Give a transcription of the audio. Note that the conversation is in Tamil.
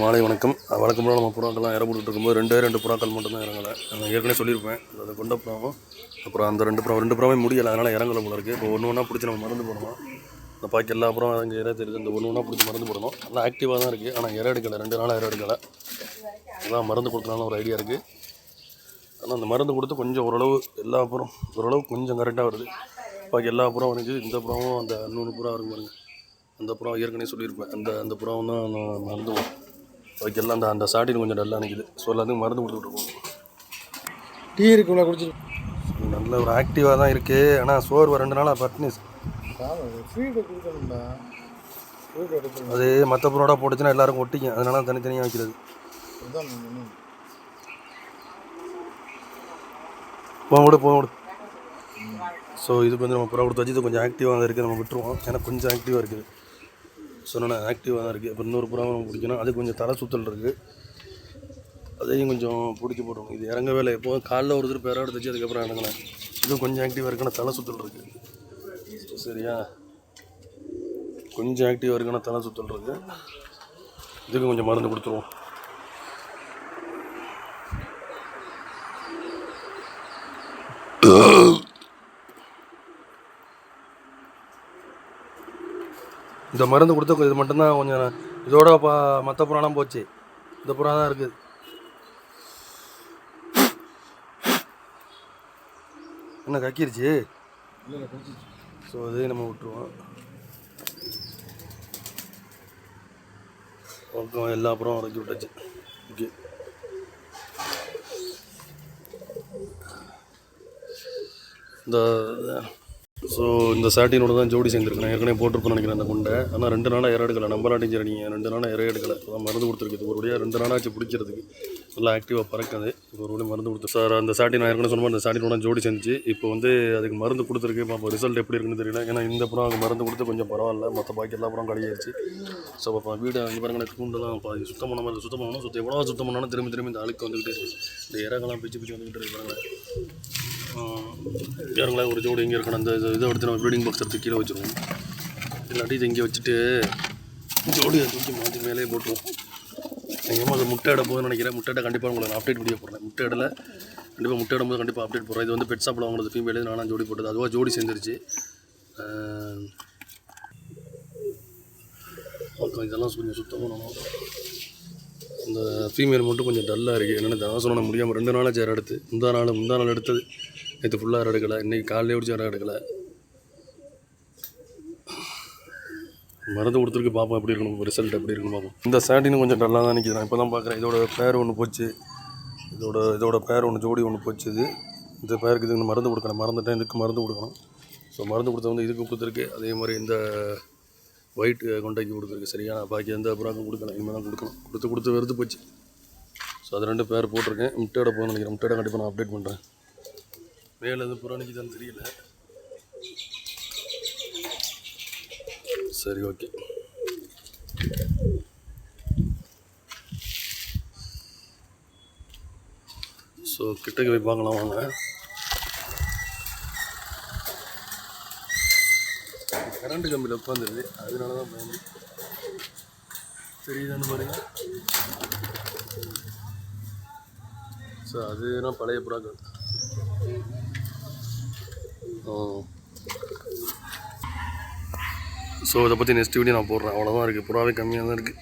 மாலை வணக்கம். வழக்கம் போல் நம்ம புறாக்கள்லாம் இற போட்டுட்டு இருக்கும்போது ரெண்டே ரெண்டு புறாக்கள் மட்டும்தான் இறங்கலை. நான் ஏற்கனவே சொல்லியிருப்பேன். அது கொண்ட புறாவும் அப்புறம் அந்த ரெண்டு புறம் ரெண்டு புறாவே முடியலை. அதனால் இறங்கலை போல இருக்குது இப்போ ஒன்று ஒன்றா பிடிச்சி நம்ம மருந்து போடணும் இந்த பாக்கி எல்லா புறம் அங்கே இறை தெரியுது இந்த ஒன்று ஒன்றா பிடிச்சி மருந்து போடணும் நல்லா ஆக்டிவாக தான் இருக்குது ஆனால் இறை எடுக்கலை. ரெண்டு நாளாக இறை எடுக்கலை. அதான் மருந்து கொடுக்கலான்னு ஒரு ஐடியா இருக்குது ஆனால் அந்த மருந்து கொடுத்து கொஞ்சம் ஓரளவு எல்லா புறம் ஓரளவு கொஞ்சம் கரெக்டாக வருது. பாக்கி எல்லா புறம் வந்து இந்த புறாவும் அந்த நூறு புறா இருக்கும் பாருங்க. அந்த புறம் ஏற்கனவே சொல்லியிருப்பேன். அந்த அந்த புறம் தான் நான் மருந்து பாக்கி எல்லாம் அந்த அந்த சாட்டின் கொஞ்சம் டல்லாக நிற்கிது ஸோ எல்லாத்துக்கும் மருந்து கொடுத்துட்ருக்கோம் டீ இருக்குல்ல குடிச்சு நல்ல ஒரு ஆக்டிவாக தான் இருக்குது ஆனால் சோர்வு ரெண்டு நாளாக பட்னி ஃபீடு கொடுக்கணும்டா. ஃபீடு எடுக்கணும் அது மற்ற புறோட போட்டுச்சுன்னா எல்லாருக்கும் ஒட்டிக்கும். அதனால தனித்தனியாக வைக்கிறது. போக விடு ஸோ இதுக்கு வந்து நம்ம புறா கொடுத்து வச்சு இது கொஞ்சம் ஆக்டிவாக இருக்குது நம்ம விட்டுருவோம். ஏன்னா கொஞ்சம் ஆக்டிவாக இருக்குது. சொன்னா ஆக்டிவாக தான் இருக்குது இப்போ இன்னொரு புறா பிடிக்கணும். அது கொஞ்சம் தலை சுத்தல் இருக்குது அதையும் கொஞ்சம் பிடிக்க போடுவோம் இது இறங்க வேலை எப்போ காலைல ஒரு திருப்பி பேரோட வச்சு அதுக்கப்புறம் இறங்கலாம் இதுவும் கொஞ்சம் ஆக்டிவாக இருக்குன்னா தலை சுத்தல் இருக்குது சரியா? கொஞ்சம் ஆக்டிவாக இருக்குன்னா தலை சுத்தல் இருக்குது இதுக்கு கொஞ்சம் மருந்து கொடுத்துருவோம். இந்த மருந்து கொடுத்த இது மட்டும்தான் கொஞ்சம் இதோட பா மற்ற புறாலாம் போச்சு. இந்த புறா தான் இருக்குது என்ன கக்கிருச்சு? ஸோ இதையும் நம்ம விட்டுருவோம். ஓகே எல்லா அப்புறம் இறக்கி விட்டாச்சு. ஓகே. இந்த ஸோ இந்த சாட்டினோட தான் ஜோடி சேர்ந்துருக்கு. நான் ஏற்கனவே போட்டிருப்பேன் நினைக்கிறேன் அந்த குண்டை. ஆனால் ரெண்டு நாளாக இற எடுக்கலை. நம்பலாட்டியும் சரி நீங்கள் ரெண்டு நாளாக இற எடுக்கலை. அதான் மருந்து கொடுத்துருக்குது. ஒரு வழியாக ரெண்டு நாளாச்சு பிடிக்கிறதுக்கு. நல்லா ஆக்டிவாக பறக்குது. இப்போ ஒரு வழி மருந்து கொடுத்து சார் அந்த சாட்டி நான் ஏற்கனவே சொன்ன அந்த சாட்டினோட ஜோடி சேர்ந்துச்சு. இப்போ வந்து அதுக்கு மருந்து கொடுத்துருக்கு. பார்ப்போம் ரிசல்ட் எப்படி இருக்குன்னு தெரியல. ஏன்னா இந்த புறம் அவங்க மருந்து கொடுத்து கொஞ்சம் பரவாயில்ல. மற்ற பாக்கி எல்லா புறம் கழியாயிருச்சு ஸோ அப்போ வீடு அங்கே பாருங்க கூண்டெல்லாம் பாதி சுத்தம் பண்ண மாதிரி சுத்தம் பண்ணணும் சுத்தம் எவ்வளோ சுத்தம் பண்ணாலும் திரும்பி திரும்பி இந்த அழுக்கு வந்துக்கிட்டே இருக்கு. இந்த இறகெல்லாம் பிச்சு பிச்சு வந்துக்கிட்டே இருக்காங்க இறங்கலாம் யாருங்களா ஒரு ஜோடி இங்கே இருக்கணும். அந்த இதை எடுத்து நம்ம ப்ரீடிங் பாக்ஸ் எடுத்து கீழே வச்சுருவோம். இல்லாட்டி இதை இங்கே வச்சுட்டு ஜோடியை தூக்கி மாற்றி மேலே போட்டுருவோம். எங்கேயுமா அது முட்டை இட போகுதுன்னு நினைக்கிறேன். முட்டை கண்டிப்பாக உங்களுக்கு நான் அப்டேட் வீடியோ போடுறேன். முட்டை இடல கண்டிப்பாக முட்டை இடும்போது கண்டிப்பாக அப்டேட் போடுறேன். இது வந்து பெட் ஷாப்பில் வாங்குறது ஃபீமேலே நானும் ஜோடி போட்டது. அதுவாக ஜோடி சேர்ந்துருச்சு. ஓகே இதெல்லாம் கொஞ்சம் சுத்தம் பண்ணணும். இந்த ஃபீமேல் மட்டும் கொஞ்சம் டல்லாக இருக்குது என்னென்ன தான் முடியாமல் ரெண்டு நாளாக சேர் எடுத்து முந்தா நாள் முந்தா நாள் எடுத்தது. நேற்று ஃபுல்லாக சேர் எடுக்கலை. இன்றைக்கி காலையிலே பிடிச்சி சேர் எடுக்கலை. மருந்து கொடுத்துருக்கு பார்ப்போம் எப்படி இருக்கணும் ரிசல்ட் எப்படி இருக்கணும் பார்ப்போம் இந்த சாட்டினும் கொஞ்சம் நல்லா தான் நிற்கிது நான் இப்போ தான் பார்க்குறேன் இதோட பேர் ஒன்று போச்சு. இதோட இதோட பேர் ஒன்று ஜோடி ஒன்று போச்சு இது. இந்த பேருக்கு இதுக்கு மருந்து கொடுக்கணும். மறந்துட்டேன் இதுக்கு மருந்து கொடுக்கணும். ஸோ மருந்து கொடுத்த வந்து இதுக்கு கொடுத்துருக்கு. அதே மாதிரி இந்த ஒயிட் கொண்டைக்கு கொடுத்துருக்கு. சரியா? பாக்கி எந்த புறாக்கும் கொடுக்கல. இனிமேல் தான் கொடுக்கணும். கொடுத்து கொடுத்து வெறுத்து போச்சு. ஸோ அது ரெண்டு பேர் போட்டிருக்கேன். முட்டையோட போகணும்னு நினைக்கிறேன். முட்டையோட கண்டிப்பாக நான் அப்டேட் பண்ணுறேன் வேலை எது புறா தெரியல. சரி ஓகே. ஸோ கிட்டக்கு வைப்பாங்களாம் வாங்க. கரண்ட் கம்பியில் உட்காந்துருது. அதனால தான் பயந்து தெரியுதான்னு பாருங்க ஸோ அதுனா பழைய புறாக்கள். ஸோ இதை பற்றி நெக்ஸ்ட் வீடியோ நான் போடுறேன். அவ்வளோதான் இருக்குது புறாவே கம்மியாக தான் இருக்குது